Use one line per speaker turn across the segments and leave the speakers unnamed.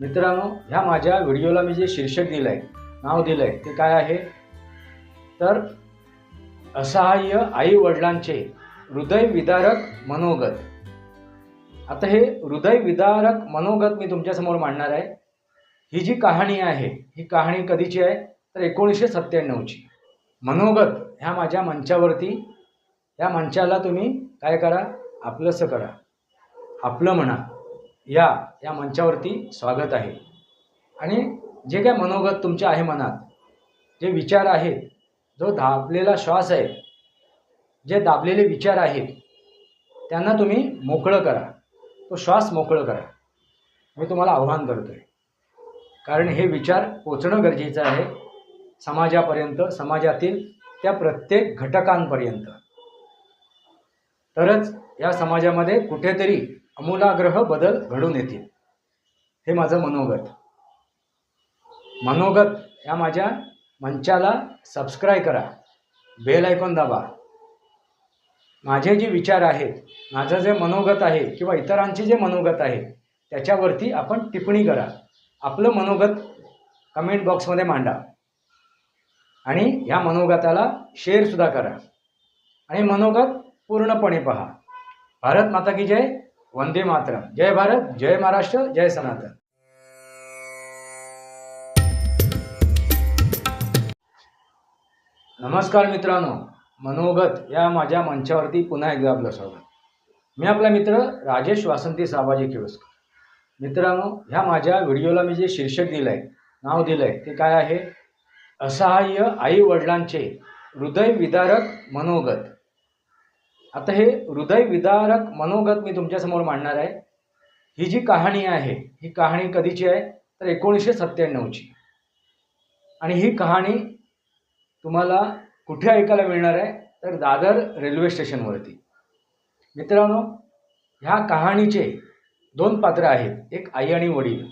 मित्रांनो ह्या माझ्या व्हिडिओला मी जे शीर्षक दिलं आहे नाव दिलं आहे ते काय आहे? तर असहाय्य आई वडिलांचे हृदय विदारक मनोगत. आता हे हृदय विदारक मनोगत मी तुमच्यासमोर मांडणार आहे. ही जी कहाणी आहे ही कहाणी कधीची आहे? तर एकोणीसशे सत्त्याण्णवची. मनोगत ह्या माझ्या मंचावरती या मंचाला तुम्ही काय करा? आपलंसं करा. आपलं म्हणा. या या मंचावरती स्वागत आहे. आणि जे काय मनोगत तुमचे आहे मनात जे विचार आहेत जो दाबलेला श्वास आहे जे दाबलेले विचार आहेत त्यांना तुम्ही मोकळं करा. तो श्वास मोकळं करा. मी तुम्हाला आव्हान करतो आहे कारण हे विचार पोचणं गरजेचं आहे. समाजापर्यंत समाजातील त्या प्रत्येक घटकांपर्यंत. तरच या समाजामध्ये कुठेतरी अमूलाग्रह बदल घडून येतील. हे माझं मनोगत. मनोगत या माझ्या मंचाला सबस्क्राईब करा. बेल आयकॉन दाबा. माझे जे विचार आहेत माझं जे मनोगत आहे किंवा इतरांचे जे मनोगत आहे त्याच्यावरती आपण टिप्पणी करा. आपलं मनोगत कमेंट बॉक्समध्ये मांडा. आणि ह्या मनोगताला शेअरसुद्धा करा. आणि मनोगत पूर्णपणे पहा. भारत माता की जय वंदे मातरम। जय भारत जय महाराष्ट्र जय सनातन। नमस्कार मित्रांनो मनोगत या माझ्या मंचावरती पुन्हा एकदा आपलं स्वागत. मी आपला मित्र राजेश वासंती साबाजी केळुसकर मित्रांनो ह्या माझ्या व्हिडिओला मी जे शीर्षक दिलं आहे नाव दिलं आहे ते काय आहे? असहाय्य आई वडिलांचे हृदय विदारक मनोगत. आता हे हृदय विदारक मनोगत मी तुमच्यासमोर मांडणार आहे. ही जी कहाणी आहे ही कहाणी कधीची आहे? तर एकोणीसशे सत्त्याण्णवची. आणि ही कहाणी तुम्हाला कुठे ऐकायला मिळणार आहे? तर दादर रेल्वे स्टेशनवरती. मित्रांनो ह्या कहाणीचे दोन पात्र आहेत एक आई आणि वडील.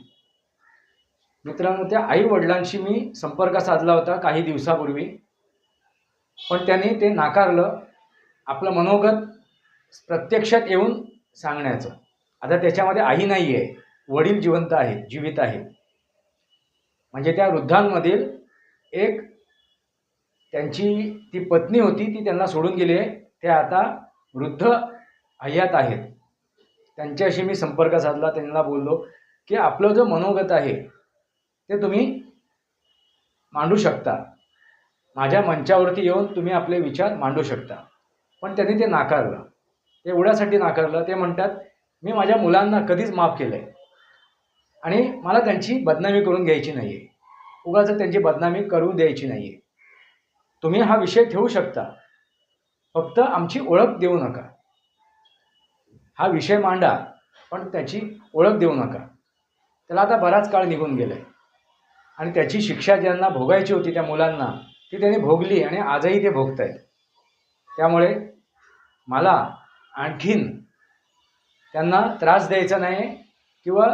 मित्रांनो त्या आई वडिलांशी मी संपर्क साधला होता काही दिवसापूर्वी. पण त्यांनी ते नाकारलं. आपलं मनोगत प्रत्यक्षात येऊन सांगण्याचं. आता त्याच्यामध्ये आई नाही आहे वडील जिवंत आहेत जीवित आहेत. म्हणजे त्या वृद्धांमधील एक त्यांची ती पत्नी होती ती त्यांना सोडून गेली आहे. ते आता वृद्ध हयात आहेत. त्यांच्याशी मी संपर्क साधला त्यांना बोललो की आपलं जो मनोगत आहे ते तुम्ही मांडू शकता. माझ्या मंचावरती येऊन तुम्ही आपले विचार मांडू शकता. पण त्यांनी ते नाकारलं. ते एवढ्यासाठी नाकारलं. ते म्हणतात मी माझ्या मुलांना कधीच माफ केलं आहे आणि मला त्यांची बदनामी करून घ्यायची नाही आहे उगाच त्यांची बदनामी करू द्यायची नाही आहे तुम्ही हा विषय ठेवू शकता. फक्त आमची ओळख देऊ नका. हा विषय मांडा पण त्याची ओळख देऊ नका. त्याला आता बराच काळ निघून गेला आहे आणि त्याची शिक्षा ज्यांना भोगायची होती त्या मुलांना ती त्यांनी भोगली आणि आजही ते भोगत आहेत त्यामुळे मला आणखीन त्यांना त्रास द्यायचा नाही किंवा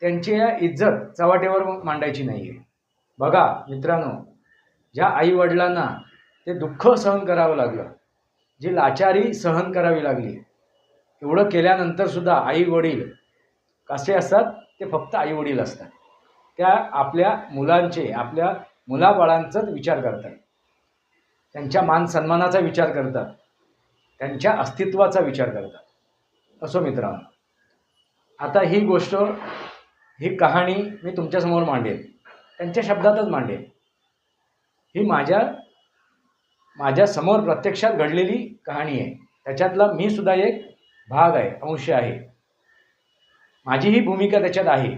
त्यांची या इज्जत चव्हाटेवर मांडायची नाही आहे बघा मित्रांनो ज्या आईवडिलांना ते दुःख सहन करावं लागलं जी लाचारी सहन करावी लागली एवढं केल्यानंतरसुद्धा आई वडील कसे असतात? ते फक्त आई वडील असतात. त्या आपल्या मुलांचे आपल्या मुलाबाळांचाच विचार करतात. त्यांच्या मान सन्मानाचा विचार करतात. त्यांच्या अस्तित्वाचा विचार करतात. असो मित्रांनो आता ही गोष्ट ही कहाणी मी तुमच्यासमोर मांडेल त्यांच्या शब्दातच मांडेल ही माझ्या माझ्यासमोर प्रत्यक्षात घडलेली कहाणी आहे. त्याच्यातला मी सुद्धा एक भाग आहे अंश आहे. माझी ही भूमिका त्याच्यात आहे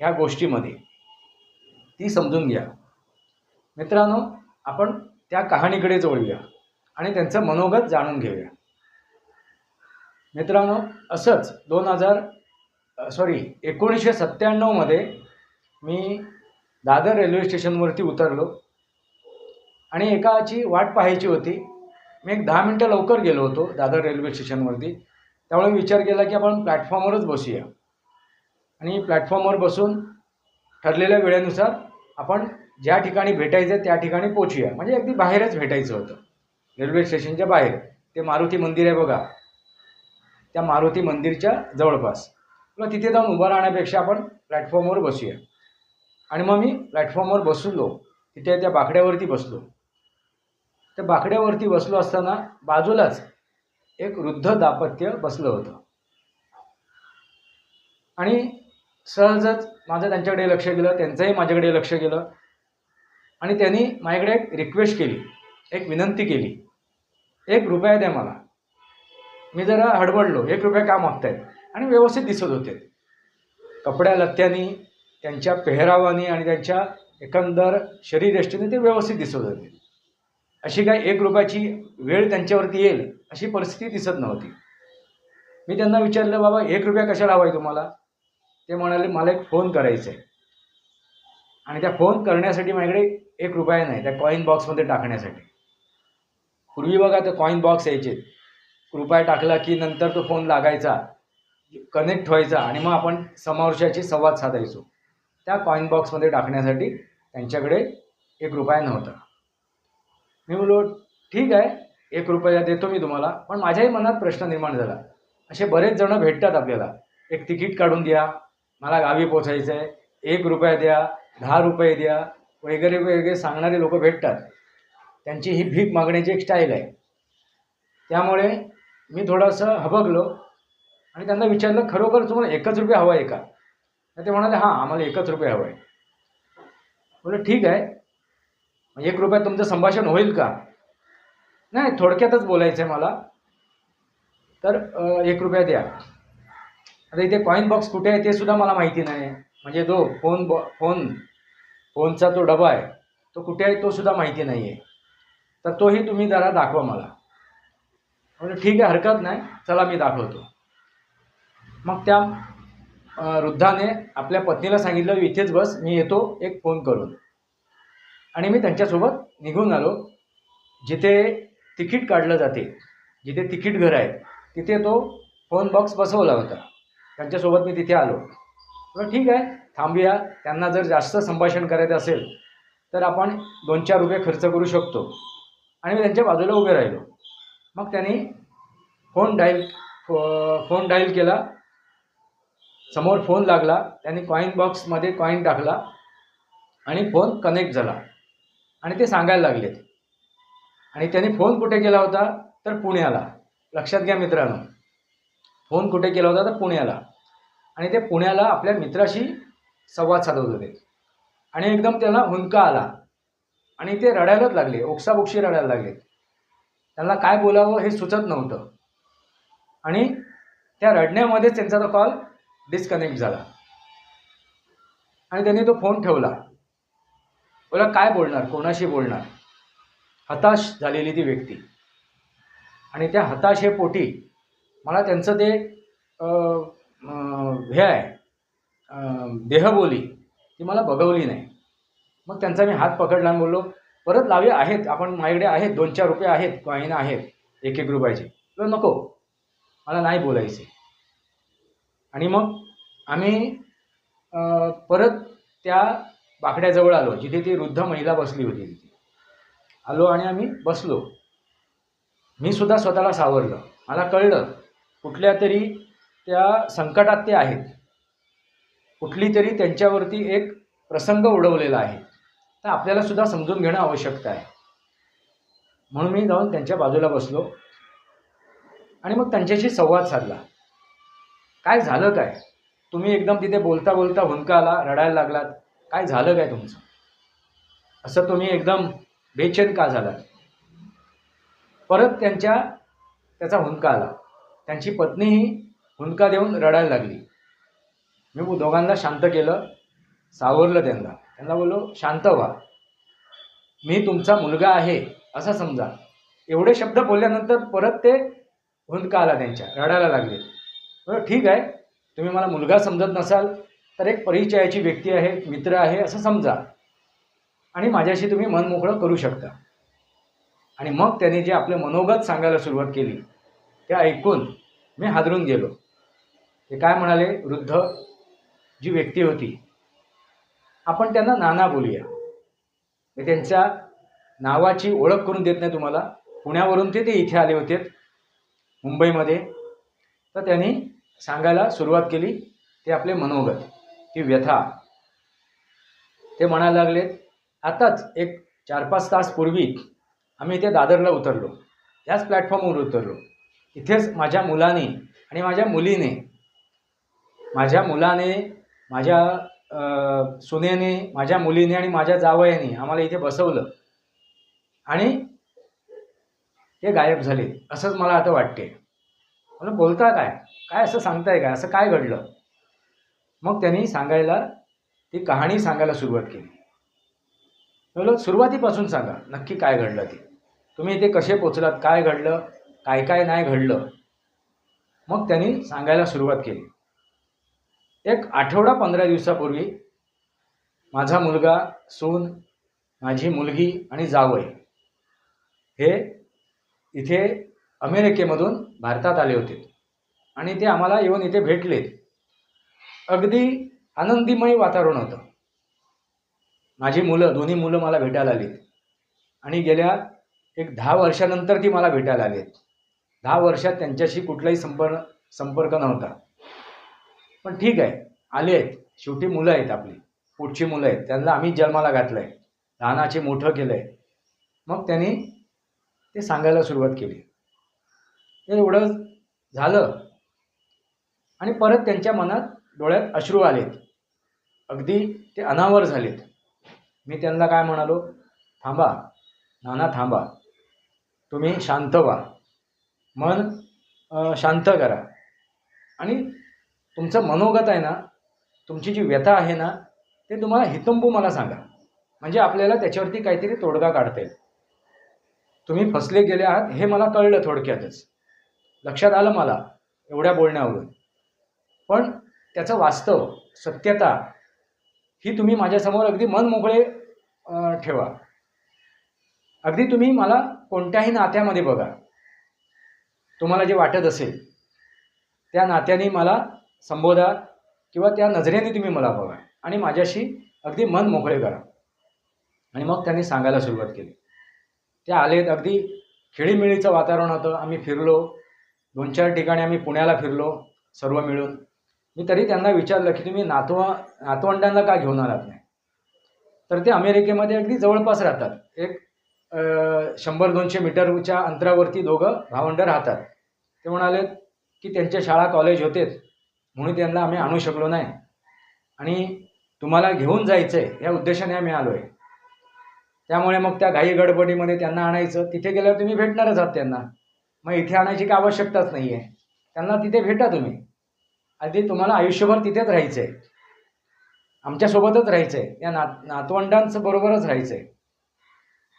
ह्या गोष्टीमध्ये. ती समजून घ्या. मित्रांनो आपण त्या कहाणीकडे जोडूया आणि त्यांचं मनोगत जाणून घेऊया. मित्रांनो असंच दोन हजार सॉरी एकोणीसशे सत्त्याण्णवमध्ये मी दादर रेल्वे स्टेशनवरती उतरलो आणि एकाची वाट पाहायची होती. मी एक दहा मिनटं लवकर गेलो होतो दादर रेल्वे स्टेशनवरती. त्यामुळे विचार केला की आपण प्लॅटफॉर्मवरच बसूया. आणि प्लॅटफॉर्मवर बसून ठरलेल्या वेळेनुसार आपण ज्या ठिकाणी भेटायचं आहे त्या ठिकाणी पोचूया. म्हणजे अगदी बाहेरच भेटायचं होतं. रेल्वे स्टेशनच्या बाहेर. ते मारुती मंदिर आहे बघा. त्या मारुती मंदिरच्या जवळपास. तुला तिथे जाऊन उभं राहण्यापेक्षा आपण प्लॅटफॉर्मवर बसूया. आणि मग मी प्लॅटफॉर्मवर बसलो. तिथे त्या बाकड्यावरती बसलो. त्या बाकड्यावरती बसलो असताना बाजूलाच एक वृद्ध दाम्पत्य बसलं होतं. आणि सहजच माझं त्यांच्याकडे लक्ष गेलं त्यांचंही माझ्याकडे लक्ष गेलं. आणि त्यांनी माझ्याकडे एक रिक्वेस्ट केली. एक विनंती केली. एक रुपया द्या मला. मी जरा हडबडलो. एक रुपया का मागतायत? आणि व्यवस्थित दिसत होते. कपड्या लत्त्यानी त्यांच्या पेहरावानी आणि त्यांच्या एकंदर शरीरयष्टीने ते व्यवस्थित दिसत होते. अशी काय एक रुपयाची वेळ त्यांच्यावरती येईल अशी परिस्थिती दिसत नव्हती. मी त्यांना विचारलं बाबा एक रुपया कशाला हवा आहे तुम्हाला? ते म्हणाले मला एक फोन करायचा आहे आणि त्या फोन करण्यासाठी माझ्याकडे एक रुपया नाही त्या कॉईन बॉक्समध्ये टाकण्यासाठी. पूर्वी बघा ते कॉईन बॉक्स यायचे. रुपया टाकला की नंतर तो फोन लागायचा कनेक्ट व्हायचा आणि मग आपण समोरच्याशी संवाद साधायचो. त्या कॉईन बॉक्समध्ये टाकण्यासाठी त्यांच्याकडे एक रुपया नव्हता. मी बोललो ठीक आहे एक रुपया देतो मी तुम्हाला. पण माझ्याही मनात प्रश्न निर्माण झाला. असे बरेच जण भेटतात आपल्याला. एक तिकीट काढून द्या मला गावी पोचायचं आहे एक रुपया द्या दहा रुपये द्या. वगैरे वगैरे सांगणारे लोक भेटतात. त्यांची ही भीक मागण्याची एक स्टाईल आहे. त्यामुळे मी थोडंसं हबगलो आणि त्यांना विचारलं खरोखर तुम्हाला एकच रुपये हवा आहे का? तर ते म्हणाले हां आम्हाला एकच रुपये हवं आहे. बोलं ठीक आहे. एक रुपयात तुमचं संभाषण होईल का? नाही थोडक्यातच बोलायचं आहे मला. तर एक रुपया द्या. आता इथे कॉईन बॉक्स कुठे आहे ते सुद्धा मला माहिती नाही. म्हणजे तो फोन बॉ फोन फोनचा तो डबा आहे तो कुठे आहे तो सुद्धा माहिती नाही आहे तर तोही तुम्ही जरा दाखवा मला. म्हणजे ठीक आहे हरकत नाही. चला मी दाखवतो. मग त्या वृद्धाने आपल्या पत्नीला सांगितलं इथेच बस मी येतो एक फोन करून. आणि मी त्यांच्यासोबत निघून आलो. जिथे तिकीट काढलं जाते जिथे तिकीट घर आहे तिथे तो फोन बॉक्स बसवला होता. त्यांच्यासोबत मी तिथे आलो. बरं ठीक आहे थांबूया. त्यांना जर जास्त संभाषण करायचं असेल तर आपण दोन चार रुपये खर्च करू शकतो. आणि मी त्यांच्या बाजूला उभे राहिलो. मग त्यांनी फोन डाईल फो फोन डाईल केला. समोर फोन लागला. त्यांनी कॉईन बॉक्समध्ये कॉईन टाकला आणि फोन कनेक्ट झाला. आणि ते सांगायला लागलेत आणि त्यांनी फोन कुठे केला होता? तर पुण्याला. लक्षात घ्या मित्रांनो. फोन कुठे केला होता? तर पुण्याला. आणि ते पुण्याला आपल्या मित्राशी संवाद साधत होते. आणि एकदम त्याला हुंदका आला. आणि ते रडायलाच लागले ओक्साबोक्षी रडायला लागले. त्यांना काय बोलावं हे सुचत नव्हतं. आणि त्या रडण्यामध्येच त्यांचा तो कॉल डिस्कनेक्ट झाला. आणि त्यांनी तो फोन ठेवला. बोला काय बोलणार? कोणाशी बोलणार? हताश झालेली ती व्यक्ती. आणि त्या हताशेपोटी मला त्यांचं ते हे आहे देहबोली ती मला बघवली नाही. मग त्यांचा मी हात पकडला आणि बोललो परत लावे आहेत आपण माझ्याकडे आहेत दोन चार रुपये आहेत कॉईन आहेत एक एक रुपयाचे. तर नको मला नाही बोलायचे आणि मग आम्ही परत त्या बाकड्याजवळ आलो जिथे ती वृद्ध महिला बसली होती तिथे. आलो आणि आम्ही बसलो. मी सुद्धा स्वतःला सावरलं. मला कळलं कुठल्या तरी त्या संकटात ते आहेत. कुठली तरी त्यांच्यावरती एक प्रसंग उडवलेला आहे. तर आपल्याला सुद्धा समजून घेणं आवश्यकता आहे. म्हणून मी जाऊन त्यांच्या बाजूला बसलो आणि मग त्यांच्याशी संवाद साधला. काय झालं काय? तुम्ही एकदम तिथे बोलता बोलता हुंका आला रडायला लागलात. काय झालं काय तुमचं? असं तुम्ही एकदम बेचैन का झालात? परत त्यांच्या त्याचा हुंका आला. त्यांची पत्नीही हुंका देऊन रडायला लागली. मी दोघांना शांत केलं सावरलं त्यांना. त्यांना बोललो शांत व्हा. मी तुमचा मुलगा आहे असं समजा. एवढे शब्द बोलल्यानंतर परत ते हुंदका आला त्यांच्या रडायला लागले. बरं ठीक आहे. तुम्ही मला मुलगा समजत नसाल तर एक परिचयाची व्यक्ती आहे मित्र आहे असं समजा. आणि माझ्याशी तुम्ही मन मोकळं करू शकता. आणि मग त्याने जे आपले मनोगत सांगायला सुरुवात केली ते ऐकून मी हादरून गेलो. ते काय म्हणाले वृद्ध जी व्यक्ती होती आपण त्यांना नाना बोलूया. मी त्यांच्या नावाची ओळख करून देत नाही तुम्हाला. पुण्यावरून ते ते इथे आले होते मुंबईमध्ये. तर त्यांनी सांगायला सुरुवात केली ते आपले मनोगत ती व्यथा. ते म्हणायला लागलेत आताच एक चार पाच तास पूर्वी आम्ही इथे दादरला उतरलो. ह्याच प्लॅटफॉर्मवर उतरलो. इथेच माझ्या मुलाने आणि माझ्या मुलीने माझ्या मुलाने माझ्या सुनेने माझ्या मुलीने आणि माझ्या जावयाने आम्हाला इथे बसवलं. आणि ते गायब झाले. असंच मला आता वाटते मला बोलता काय? काय असं सांगताय काय? असं काय घडलं? मग त्यांनी सांगायला ती कहाणी सांगायला सुरुवात केली. म्हणलं सुरुवातीपासून सांगा नक्की काय घडलं ते? तुम्ही इथे कसे पोचलात? काय घडलं? काय काय नाही घडलं? मग त्यांनी सांगायला सुरुवात केली. एक आठवडा पंधरा दिवसापूर्वी माझा मुलगा सून माझी मुलगी आणि जावई हे इथे अमेरिकेमधून भारतात आले होते आणि ते आम्हाला येऊन इथे भेटले. अगदी आनंदीमय वातावरण होतं. माझी मुलं दोन्ही मुलं मला भेटायला आलीत आणि गेल्या एक दहा वर्षानंतर ती मला भेटायला आली आहेत दहा वर्षात त्यांच्याशी कुठलाही संपर्क संपर्क नव्हता. पण ठीक आहे. आले आहेत. शेवटी मुलं आहेत आपली. पुढची मुलं आहेत. त्यांना आम्ही जन्माला घातलं आहे लहानाचे मोठं केलं आहे मग त्यांनी ते सांगायला सुरुवात केली. एवढं झालं. आणि परत त्यांच्या मनात डोळ्यात अश्रू आलेत. अगदी ते अनावर झालेत. मी त्यांना काय म्हणालो? थांबा. नाना थांबा. तुम्ही शांत व्हा. मन शांत करा. आणि तुमचं मनोगत आहे ना तुमची जी व्यथा आहे ना ते तुम्हाला हितंबू मला सांगा. म्हणजे आपल्याला त्याच्यावरती काहीतरी तोडगा काढता येईल. तुम्ही फसले गेले आहात हे मला कळलं थोडक्यातच. लक्षात आलं मला एवढ्या बोलण्यावरून पण त्याचं वास्तव सत्यता ही तुम्ही माझ्यासमोर अगदी मन मोकळे ठेवा. अगदी तुम्ही मला कोणत्याही नात्यामध्ये बघा. तुम्हाला जे वाटत असेल त्या नात्याने मला संबोधा किंवा त्या नजरेने तुम्ही मला बघा आणि माझ्याशी अगदी मन मोकळे करा. आणि मग त्यांनी सांगायला सुरुवात केली. ते आलेत अगदी खेळीमेळीचं वातावरण होतं. आम्ही फिरलो. दोन चार ठिकाणी आम्ही पुण्याला फिरलो सर्व मिळून. मी तरी त्यांना विचारलं की तुम्ही नातवा नातवंडांना का घेऊन आलात नाही? तर ते अमेरिकेमध्ये अगदी जवळपास राहतात. एक शंभर दोनशे मीटरच्या अंतरावरती दोघं भावंडं राहतात. ते म्हणाले की त्यांच्या शाळा कॉलेज होतेच. म्हणून त्यांना आम्ही आणू शकलो नाही. आणि तुम्हाला घेऊन जायचं आहे या उद्देशाने आम्ही आलो आहे त्यामुळे मग त्या घाई गडबडीमध्ये त्यांना आणायचं. तिथे गेल्यावर तुम्ही भेटणारच आहात त्यांना. मग इथे आणायची काय आवश्यकताच नाही आहे त्यांना तिथे भेटा तुम्ही. आधी तुम्हाला आयुष्यभर तिथेच राहायचं आहे आमच्यासोबतच राहायचं आहे या नात नातवंडांचं बरोबरच राहायचं आहे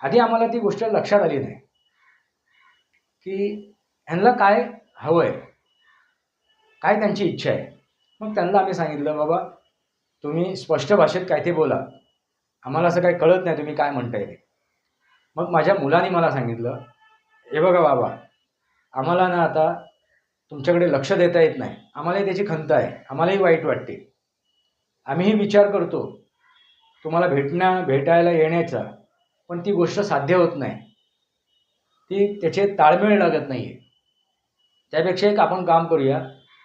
आधी आम्हाला ती गोष्ट लक्षात आली नाही. की ह्यांना काय हवं आहे काय त्यांची इच्छा आहे? मग त्यांना आम्ही सांगितलं बाबा तुम्ही स्पष्ट भाषेत काय ते बोला. आम्हाला असं काही कळत नाही तुम्ही काय म्हणताय ते. मग माझ्या मुलाने मला सांगितलं हे बघा बाबा आम्हाला ना आता तुमच्याकडे लक्ष देता येत नाही. आम्हालाही त्याची खंत आहे. आम्हालाही वाईट वाटते. आम्हीही विचार करतो. तुम्हाला भेटण्या भेटायला येण्याचा पण ती गोष्ट साध्य होत नाही. ती त्याचे ताळमेळ लागत नाही आहे त्यापेक्षा एक आपण काम करूया.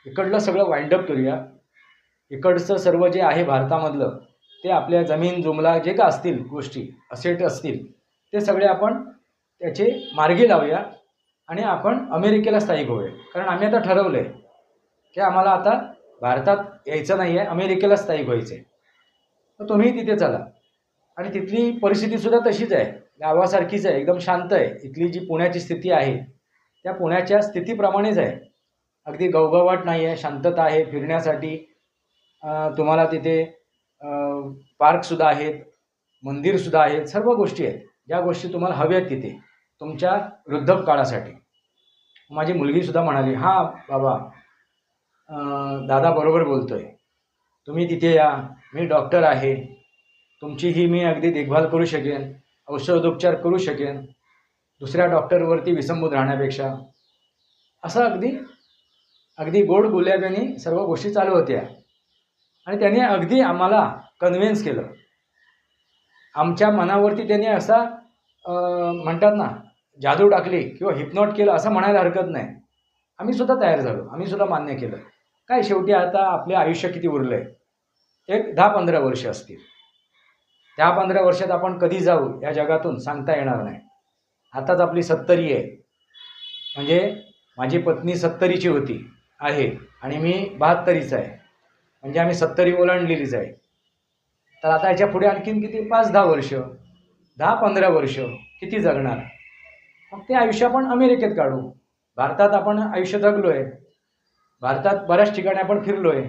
इकडलं सगळं वाइंडअप करूया. इकडचं सर्व जे आहे भारतामधलं ते आपल्या जमीन जुमला जे का असतील गोष्टी असेट असतील ते सगळे आपण त्याचे मार्गी लावूया आणि आपण अमेरिकेला स्थायिक होऊया. कारण आम्ही आता ठरवलं आहे की आम्हाला आता भारतात यायचं नाही आहे अमेरिकेला स्थायिक व्हायचं आहे तर तुम्ही तिथे चला. आणि तिथली परिस्थितीसुद्धा तशीच आहे. गावासारखीच आहे एकदम शांत आहे. इथली जी पुण्याची स्थिती आहे त्या पुण्याच्या स्थितीप्रमाणेच आहे. अगदी गवगवाट नाही आहे शांतता आहे फिरण्यासाठी. तुम्हाला तिथे पार्कसुद्धा आहेत मंदिरसुद्धा आहेत सर्व गोष्टी आहेत. ज्या गोष्टी तुम्हाला हव्या आहेत तिथे तुमच्या वृद्धकाळासाठी माझी मुलगीसुद्धा म्हणाली हां बाबा दादा बरोबर बोलतोय. तुम्ही तिथे या मी डॉक्टर आहे. तुमची ही मी अगदी देखभाल करू शकेन औषधोपचार करू शकेन दुसऱ्या डॉक्टरवरती विसंबूत राहण्यापेक्षा. असं अगदी अगदी गोड गुलाब्याने सर्व गोष्टी चालू होत्या. आणि त्याने अगदी आम्हाला कन्व्हिन्स केलं. आमच्या मनावरती त्याने असा म्हणतात ना जादू टाकली किंवा हिपनॉट केलं असं म्हणायला हरकत नाही. आम्ही सुद्धा तयार झालो. आम्ही सुद्धा मान्य केलं. काय शेवटी आता आपले आयुष्य किती उरलं आहे एक दहा पंधरा वर्ष असतील. त्या पंधरा वर्षात आपण कधी जाऊ या जगातून सांगता येणार नाही. आताच आपली सत्तरी आहे. म्हणजे माझी पत्नी सत्तरीची होती. आहे. आणि मी बहात्तरीचा आहे. म्हणजे आम्ही सत्तरी ओलांडलेलीच आहे. तर आता याच्यापुढे आणखीन किती? पाच दहा वर्ष. दहा पंधरा वर्ष. किती जगणार? मग ते आयुष्य आपण अमेरिकेत काढू. भारतात आपण आयुष्य जगलो आहे भारतात बऱ्याच ठिकाणी आपण फिरलो आहे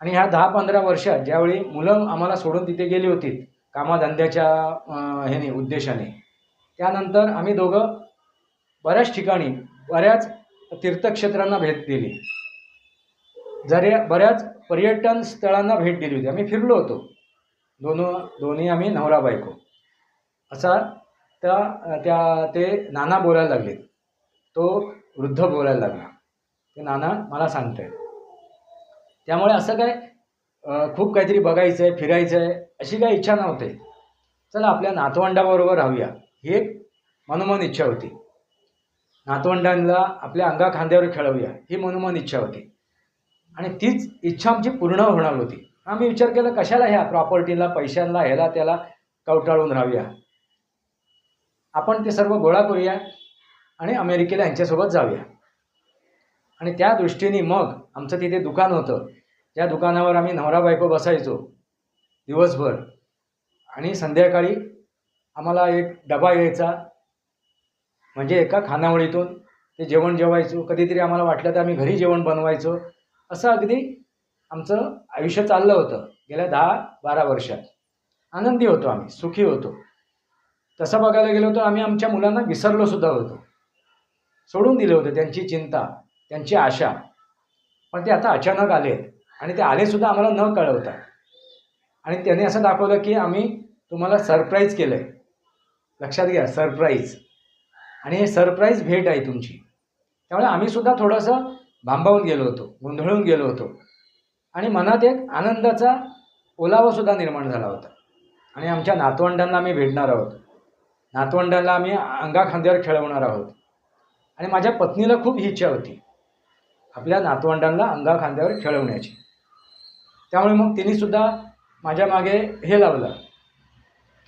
आणि ह्या दहा पंधरा वर्षात ज्यावेळी मुलं आम्हाला सोडून तिथे गेली होती कामाधंद्याच्या ह्याने उद्देशाने. त्यानंतर आम्ही दोघं बऱ्याच ठिकाणी बऱ्याच तीर्थक्षेत्रांना भेट दिली. जरी बऱ्याच पर्यटन स्थळांना भेट दिली होती. आम्ही फिरलो होतो. दोन दोन्ही आम्ही नवरा बायको. असा त्या त्या ते नाना बोलायला लागले. तो वृद्ध बोलायला लागला. ते नाना मला सांगतायत. त्यामुळे असं काय खूप काहीतरी बघायचं आहे फिरायचं आहे अशी काही इच्छा नव्हते. चला आपल्या नातवंडाबरोबर राहूया. ही एक मनोमन इच्छा होती. नातवंडांना आपल्या अंगा खांद्यावर खेळवूया ही मनोमन इच्छा होती. आणि तीच इच्छा आमची पूर्ण होणार होती. आम्ही विचार केला कशाला ह्या प्रॉपर्टीला पैशांना ह्याला त्याला कवटाळून राहूया? आपण ते सर्व गोळा करूया आणि अमेरिकेला यांच्यासोबत जाऊया. आणि त्या दृष्टीने मग आमचं तिथे दुकान होतं. त्या दुकानावर आम्ही नवरा बायको बसायचो दिवसभर. आणि संध्याकाळी आम्हाला एक डबा यायचा. म्हणजे एका खानावळीतून ते जेवण जेवायचो कधीतरी आम्हाला वाटलं तर आम्ही घरी जेवण बनवायचो. असं अगदी आमचं आयुष्य चाललं होतं गेल्या दहा बारा वर्षात. आनंदी होतो आम्ही सुखी होतो. तसं बघायला गेलो तर आम्ही आमच्या मुलांना विसरलो सुद्धा होतो. सोडून दिले होते त्यांची चिंता त्यांची आशा. पण ते आता अचानक आले आणि ते आलेसुद्धा आम्हाला न कळवता. आणि त्याने असं दाखवलं की आम्ही तुम्हाला सरप्राईज केलं आहे लक्षात घ्या सरप्राईज. आणि हे सरप्राईज भेट आहे तुमची. त्यामुळे आम्हीसुद्धा थोडंसं भांबावून गेलो होतो गोंधळून गेलो होतो. आणि मनात एक आनंदाचा ओलावासुद्धा निर्माण झाला होता. आणि आमच्या नातवंडांना आम्ही भेटणार आहोत. नातवंडांना आम्ही अंगाखांद्यावर खेळवणार आहोत. आणि माझ्या पत्नीला खूप इच्छा होती. आपल्या नातवंडांना अंगाखांद्यावर खेळवण्याची. त्यामुळे मग तिनेसुद्धा माझ्या मागे हे लावलं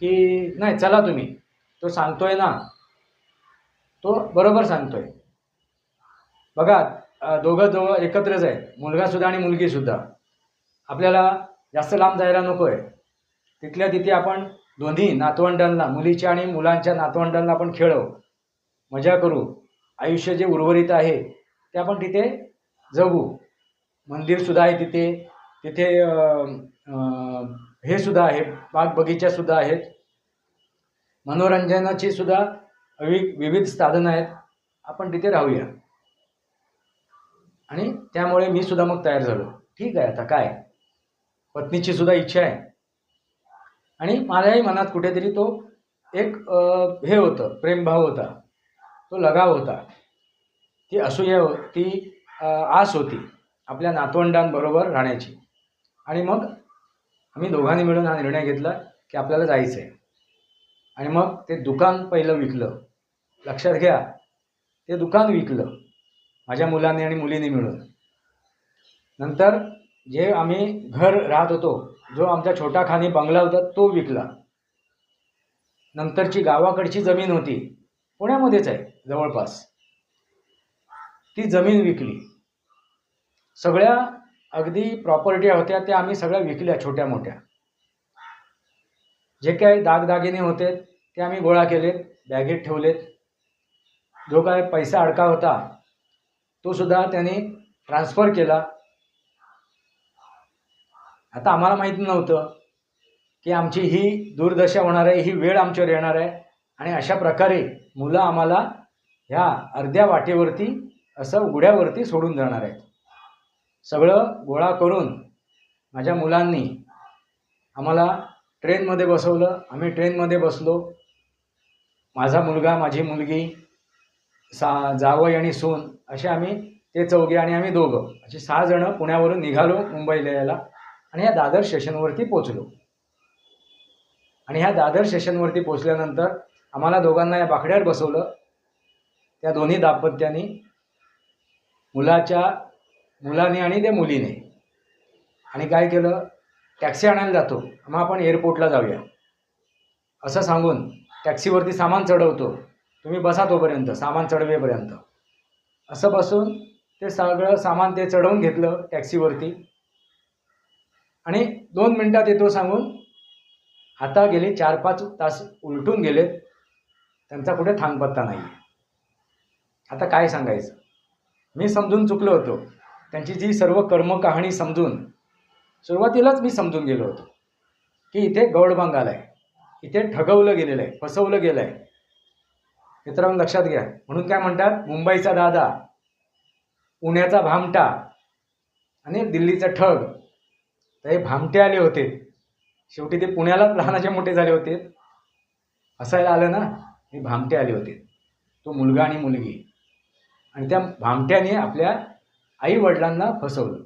की नाही चला तुम्ही. तो सांगतोय ना तो बरोबर सांगतोय. बघा दोघं दोघं एकत्रच आहे. मुलगासुद्धा आणि मुलगीसुद्धा आपल्याला जास्त लांब जायला नको आहे तिथल्या तिथे आपण दोन्ही नातवंडांना मुलीच्या आणि मुलांच्या नातवंडांना आपण खेळव मजा करू. आयुष्य जे उर्वरित आहे ते आपण तिथे जगू. मंदिरसुद्धा आहे तिथे. तिथे हे सुद्धा आहे. बाग बगीचासुद्धा आहेत. मनोरंजनाची सुद्धा विविध साधनं आहेत. आपण तिथे राहूया. आणि त्यामुळे मी सुद्धा मग तयार झालो. ठीक आहे आता काय? पत्नीची सुद्धा इच्छा आहे. आणि माझ्याही मनात कुठेतरी तो एक हे होतं प्रेमभाव होता. तो लगाव होता. ती असूया ती आस होती आपल्या नातवंडांबरोबर राहण्याची. आणि मग आम्ही दोघांनी मिळून हा निर्णय घेतला की आपल्याला जायचं आहे आणि मग ते दुकान पहिलं विकलं. लक्षात घ्या ते दुकान विकलं. माझ्या मुलांनी आणि मुलीने मिळून. नंतर जे आम्ही घर राहत होतो जो आमचा छोटा खानी बंगला होता तो विकला. नंतरची गावाकडची जमीन होती पुण्यामध्येच आहे जवळपास. ती जमीन विकली. सगळ्या अगदी प्रॉपर्टी होत्या त्या आम्ही सगळ्या विकल्या छोट्या मोठ्या जे काही दागदागिने होते ते आम्ही गोळा केलेत बॅगेत ठेवलेत. जो काय पैसा अडका होता तो सुद्धा त्यांनी ट्रान्सफर केला. आता आम्हाला माहीत नव्हतं की आमची ही दुर्दशा होणार आहे ही वेळ आमच्यावर येणार आहे आणि अशा प्रकारे मुलं आम्हाला ह्या अर्ध्या वाटेवरती असं उघड्यावरती सोडून जाणार आहेत. सगळं गोळा करून माझ्या मुलांनी आम्हाला ट्रेनमध्ये बसवलं. आम्ही ट्रेनमध्ये बसलो. माझा मुलगा माझी मुलगी सा जावई आणि सून असे आम्ही ते चौघे आणि आम्ही दोघं असे सहा जणं पुण्यावरून निघालो मुंबईला यायला. आणि ह्या दादर स्टेशनवरती पोचलो. आणि ह्या दादर स्टेशनवरती पोचल्यानंतर आम्हाला दोघांना या बाकड्यावर बसवलं. त्या दोन्ही दाम्पत्याने मुलाच्या मुलाने आणि त्या मुलीने. आणि काय केलं? टॅक्सी आणायला जातो. मग आपण एअरपोर्टला जाऊया. असं सांगून टॅक्सीवरती सामान चढवतो. तुम्ही बसा तोपर्यंत सामान चढवेपर्यंत. असं बसून ते सगळं सामान ते चढवून घेतलं टॅक्सीवरती. आणि दोन मिनटात येतो सांगून आता गेले चार पाच तास उलटून गेलेत. त्यांचा कुठे थांगपत्ता नाही आता काय सांगायचं? मी समजून चुकलो होतो. त्यांची जी सर्व कर्म कहाणी समजून सुरुवातीलाच मी समजून गेलो होतो. की इथे गौडबांग आला आहे. इथे ठगवलं गेलेलं आहे फसवलं गेलं आहे मित्रांनो लक्षात घ्या. म्हणून काय म्हणतात? मुंबईचा दादा पुण्याचा भामटा आणि दिल्लीचा ठग. तर हे भामटे आले होते. शेवटी ते पुण्यालाच लहानाचे मोठे झाले होते. असायला आलं ना हे भामटे आले होते. तो मुलगा आणि मुलगी. आणि त्या भामट्याने आपल्या आई वडिलांना फसवलं.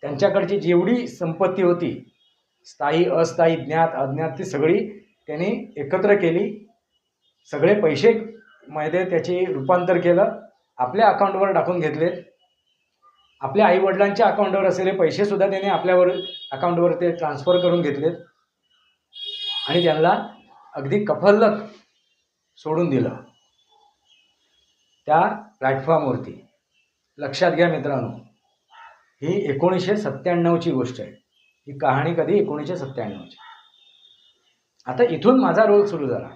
त्यांच्याकडची जेवढी संपत्ती होती स्थायी अस्थायी ज्ञात अज्ञात ती सगळी त्यांनी एकत्र केली. सगळे पैसे मध्ये त्याचे रूपांतर केलं आपल्या अकाउंटवर टाकून घेतले. आपल्या आईवडिलांच्या अकाउंटवर असलेले पैसेसुद्धा त्याने आपल्यावर अकाउंटवर ते ट्रान्स्फर करून घेतलेत. आणि त्यांना अगदी कफल्लक सोडून दिलं. त्या प्लॅटफॉर्मवरती लक्षात घ्या मित्रांनो ही एकोणीसशे सत्त्याण्णवची गोष्ट आहे. ही कहाणी कधी एकोणीसशे सत्त्याण्णवची? आता इथून माझा रोल सुरू झाला.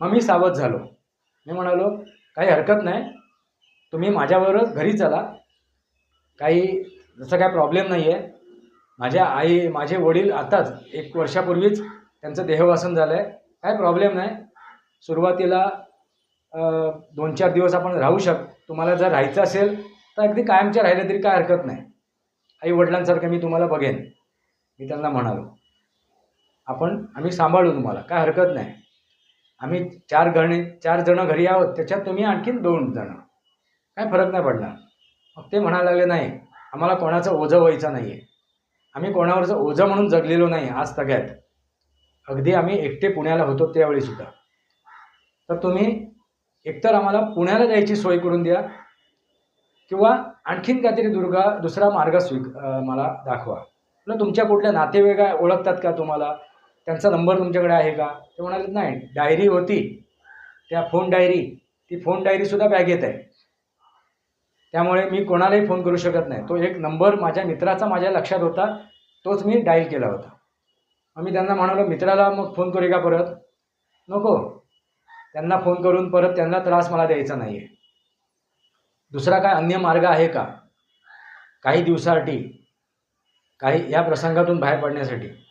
मग मी सावध झालो. मी म्हणालो काही हरकत नाही. तुम्ही माझ्याबरोबर घरी चला. काही जसं काय प्रॉब्लेम नाही आहे माझ्या आई माझे वडील आताच एक वर्षापूर्वीच त्यांचं देहवासन झालं आहे काय प्रॉब्लेम नाही. सुरुवातीला दोन चार दिवस आपण राहू शक तुम्हाला जर राहायचं असेल तर अगदी कायमच्या राहिलं तरी काय हरकत नाही. आई वडिलांसारखं मी तुम्हाला बघेन. मी त्यांना म्हणालो. आपण आम्ही सांभाळू तुम्हाला. काय हरकत नाही. आम्ही चार गणे चार जणं घरी आहोत त्याच्यात तुम्ही आणखीन दोन जणं. काय फरक नाही पडणार. मग ते म्हणायला लागले नाही आम्हाला कोणाचं ओझं व्हायचं नाही आहे आम्ही कोणावरचं ओझं म्हणून जगलेलो नाही आज तग्यात अगदी आम्ही एकटे पुण्याला होतो त्यावेळीसुद्धा तर तुम्ही एकतर आम्हाला पुण्याला जायची सोय करून द्या किंवा आणखीन काहीतरी दुर्गा दुसरा मार्ग स्वी मला दाखवा. तुमच्या कुठल्या नातेवाईका ओळखतात का तुम्हाला? त्यांचा नंबर तुमच्याकडे आहे का? ते म्हणाले नाही डायरी होती. त्या फोन डायरी ती फोन डायरीसुद्धा बॅगेत आहे. त्यामुळे मी कोणालाही फोन करू शकत नाही. तो एक नंबर माझ्या मित्राचा माझ्या लक्षात होता. तोच मी डायल केला होता. आम्ही मी त्यांना म्हणालो मित्राला मग फोन करू का परत? नको. त्यांना फोन करून परत त्यांना त्रास मला द्यायचा नाही आहे दुसरा काय अन्य मार्ग आहे का? काही दिवसासाठी काही या प्रसंगातून बाहेर पडण्यासाठी.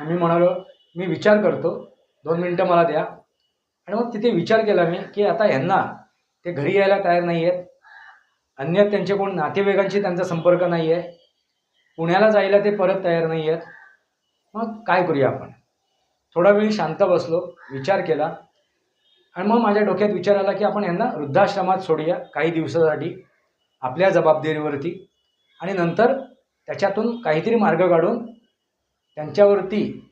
मी म्हणालो मी विचार करतो. दोन मिनटं मला द्या. आणि मग तिथे विचार केला मी की आता ह्यांना ते घरी यायला तयार नाही आहेत अन्य त्यांचे कोण नातेवाईकांशी त्यांचा संपर्क नाही आहे पुण्याला जायला ते परत तयार नाही आहेत मग काय करूया आपण? थोडा वेळ शांत बसलो विचार केला. आणि मग माझ्या डोक्यात विचार आला की आपण यांना वृद्धाश्रमात सोडूया काही दिवसासाठी आपल्या जबाबदारीवरती. आणि नंतर त्याच्यातून काहीतरी मार्ग काढून त्यांच्यावरती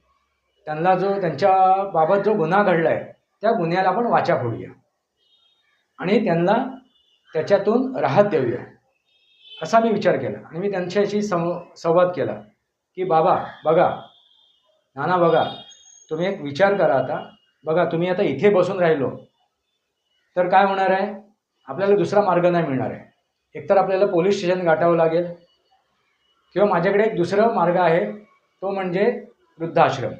त्यांना जो त्यांच्याबाबत जो गुन्हा घडला आहे त्या गुन्ह्याला आपण वाचा फोडूया. आणि त्यांना त्याच्यातून राहत देऊया. असा मी विचार केला. आणि मी त्यांच्याशी सं संवाद केला. की बाबा बघा नाना बघा तुम्ही एक विचार करा आता. बघा तुम्ही आता इथे बसून राहिलो. तर काय होणार आहे? आपल्याला दुसरा मार्ग नाही मिळणार आहे. एकतर आपल्याला पोलीस स्टेशन गाठावं लागेल. किंवा माझ्याकडे एक दुसरा मार्ग आहे. तो म्हणजे वृद्धाश्रम.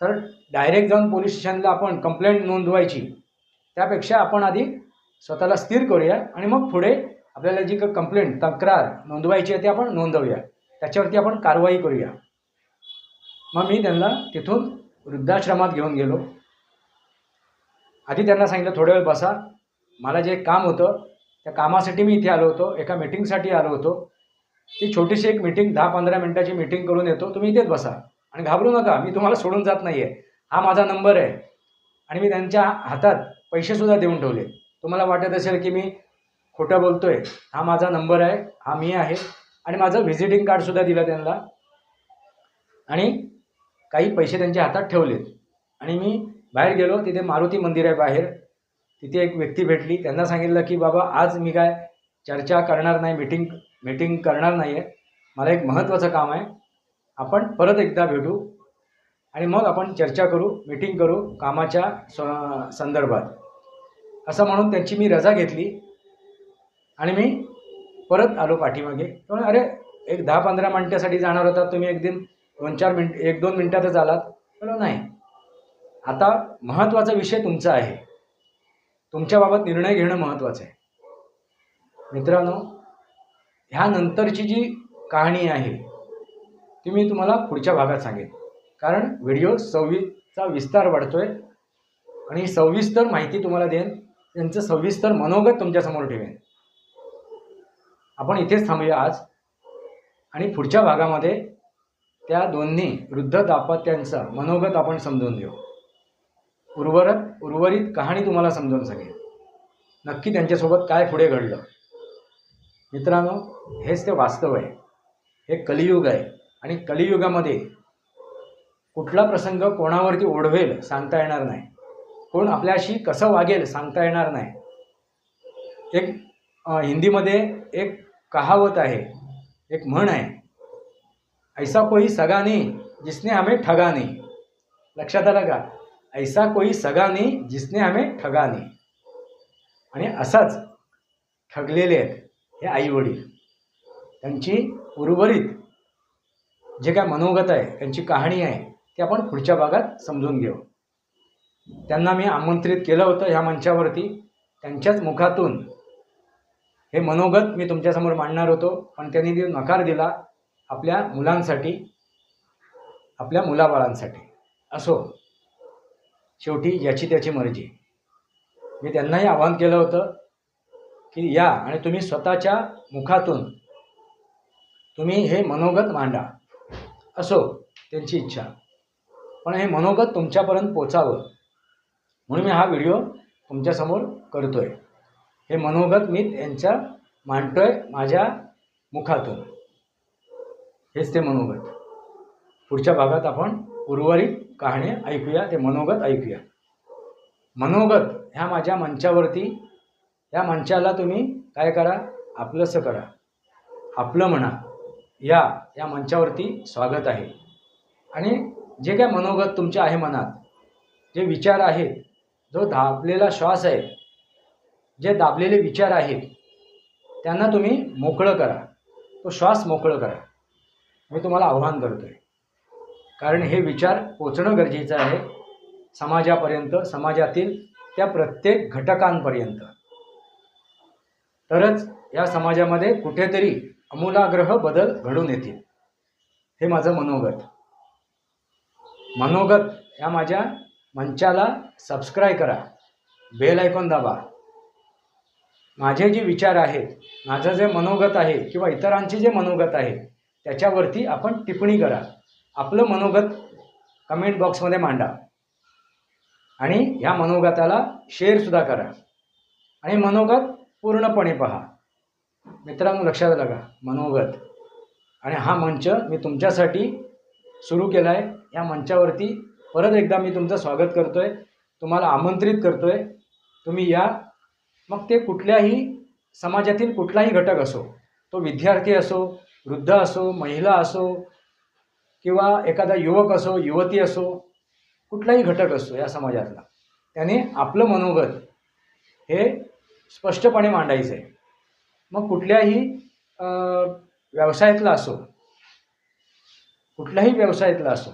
तर डायरेक्ट जाऊन पोलीस स्टेशनला आपण कंप्लेंट नोंदवायची. त्यापेक्षा आपण आधी स्वतःला स्थिर करूया आणि मग पुढे आपल्याला जी कंप्लेंट तक्रार नोंदवायची आहे ती आपण नोंदवूया. त्याच्यावरती आपण कारवाई करूया. मग मी त्यांना तिथून वृद्धाश्रमात घेऊन गेलो. आधी त्यांना सांगितलं थोड्या वेळ बसा. मला जे काम होतं त्या कामासाठी मी इथे आलो होतो. एका मीटिंगसाठी आलो होतो. ती छोटीशी एक मीटिंग दहा पंधरा मिनटाची मीटिंग करून येतो तुम्ही इथेच बसा. आणि घाबरू नका मी तुम्हाला सोडून जात नाही आहे हा माझा नंबर आहे. आणि मी त्यांच्या हातात पैसेसुद्धा देऊन ठेवले. तुम्हाला वाटत असेल की मी खोटं बोलतोय? हा माझा नंबर आहे हा मी आहे. आणि माझं व्हिजिटिंग कार्डसुद्धा दिलं त्यांना. आणि काही पैसे त्यांच्या हातात ठेवलेत. आणि मी बाहेर गेलो तिथे मारुती मंदिर आहे बाहेर. तिथे एक व्यक्ती भेटली. त्यांना सांगितलं की बाबा आज मी काय चर्चा करणार नाही मीटिंग मीटिंग करणार नाही आहे मला एक महत्त्वाचं काम आहे. आपण परत एकदा भेटू आणि मग आपण चर्चा करू मीटिंग करू कामाच्या स संदर्भात. असं म्हणून त्यांची मी रजा घेतली आणि मी परत आलो पाठीमागे. पण अरे एक दहा पंधरा मिनटासाठी जाणार होता. तुम्ही एक दिन दोन चार मिनट एक दोन मिनटातच आलात. बोलो नाही. आता महत्त्वाचा विषय तुमचा आहे. तुमच्याबाबत निर्णय घेणं महत्त्वाचं आहे. मित्रांनो ह्यानंतरची जी कहाणी आहे ती मी तुम्हाला पुढच्या भागात सांगेन. कारण व्हिडिओ सव्वीसचा विस्तार वाढतो आहे आणि सविस्तर माहिती तुम्हाला देईन. त्यांचं सविस्तर मनोगत तुमच्यासमोर ठेवेन. आपण इथेच थांबूया आज आणि पुढच्या भागामध्ये त्या दोन्ही वृद्ध दाम्पत्यांचं मनोगत आपण समजून घेऊ. उर्वरत उर्वरित कहाणी तुम्हाला समजून सांगेन. नक्की त्यांच्यासोबत काय पुढे घडलं? मित्रांनो हेच ते वास्तव आहे. हे कलियुग आहे आणि कलियुगामध्ये कुठला प्रसंग कोणावरती ओढवेल सांगता येणार नाही. कोण आपल्याशी कसं वागेल सांगता येणार नाही. एक हिंदीमध्ये एक कहावत आहे एक म्हण आहे. ऐसा कोई सगा नाही जिसने हमें ठगा नाही. लक्षात आलं का? ऐसा कोई सगा नाही जिसने हमें ठगा नाही. आणि असाच ठगलेले आहेत. हे आईवडील त्यांची उर्वरित जे काय मनोगत आहे त्यांची कहाणी आहे ती आपण पुढच्या भागात समजून घेऊ. त्यांना मी आमंत्रित केलं होतं ह्या मंचावरती. त्यांच्याच मुखातून हे मनोगत मी तुमच्यासमोर मांडणार होतो पण त्यांनी ते नकार दिला आपल्या मुलांसाठी आपल्या मुलाबाळांसाठी. असो शेवटी याची त्याची मर्जी. मी त्यांनाही आवाहन केलं होतं की या आणि तुम्ही स्वतःच्या मुखातून तुम्ही हे मनोगत मांडा. असो त्यांची इच्छा. पण हे मनोगत तुमच्यापर्यंत पोचावं. म्हणून मी हा व्हिडिओ तुमच्यासमोर करतो आहे हे मनोगत मी त्यांच्या आहे माझ्या मुखातून. हेच ते मनोगत. पुढच्या भागात आपण उर्वरित कहाणी ऐकूया ते मनोगत ऐकूया. मनोगत ह्या माझ्या मंचावरती त्या मंचाला तुम्ही काय करा? आपलंसं करा. आपलं म्हणा. या या मंचावरती स्वागत आहे. आणि जे काय मनोगत तुमचे आहे मनात जे विचार आहेत जो दाबलेला श्वास आहे जे दाबलेले विचार आहेत त्यांना तुम्ही मोकळं करा. तो श्वास मोकळं करा. मी तुम्हाला आव्हान करतो आहे कारण हे विचार पोचणं गरजेचं आहे समाजापर्यंत समाजातील त्या प्रत्येक घटकांपर्यंत. तरच या समाजामध्ये कुठेतरी अमूलाग्रह बदल घडून येतील. हे माझं मनोगत. मनोगत या माझ्या मंचाला सबस्क्राईब करा. बेल आयकॉन दाबा. माझे जे विचार आहेत माझं जे मनोगत आहे किंवा इतरांचे जे मनोगत आहे त्याच्यावरती आपण टिप्पणी करा. आपलं मनोगत कमेंट बॉक्समध्ये मांडा. आणि ह्या मनोगताला शेअरसुद्धा करा. आणि मनोगत पूर्णपणे पहा. मित्रांनो लक्षात लागा मनोगत. आणि हा मंच मी तुमच्यासाठी सुरू केला आहे या मंचावरती परत एकदा मी तुमचं स्वागत करतो आहे तुम्हाला आमंत्रित करतो आहे तुम्ही या. मग ते कुठल्याही समाजातील कुठलाही घटक असो तो विद्यार्थी असो वृद्ध असो महिला असो किंवा एखादा युवक असो युवती असो कुठलाही घटक असो या समाजातला त्याने आपलं मनोगत हे स्पष्टपणे मांडायचं आहे मग कुठल्याही व्यवसायातला असो कुठल्याही व्यवसायातला असो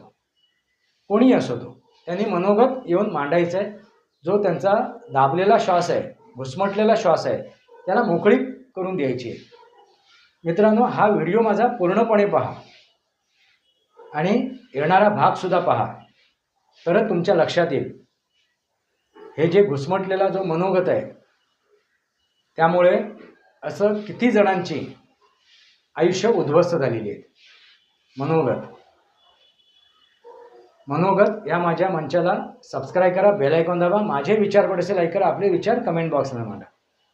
कोणी असो तो त्यांनी मनोगत येऊन मांडायचं आहे जो त्यांचा दाबलेला श्वास आहे घुसमटलेला श्वास आहे त्याला मोकळी करून द्यायची. आहे मित्रांनो हा व्हिडिओ माझा पूर्णपणे पहा. आणि येणारा भागसुद्धा पहा. तरच तुमच्या लक्षात येईल. हे जे घुसमटलेला जो मनोगत आहे त्यामुळे असं किती जणांची आयुष्य उद्ध्वस्त झालेली आहेत. मनोगत. मनोगत या माझ्या मंचाला सबस्क्राईब करा बेल आयकॉन दाबा माझे विचार कुठे असेल करा आपले विचार कमेंट बॉक्समध्ये मांडा.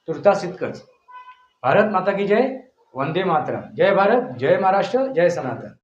तुर्तास इतकंच. भारत माता की जय वंदे मातरम. जय भारत जय महाराष्ट्र जय सनातन.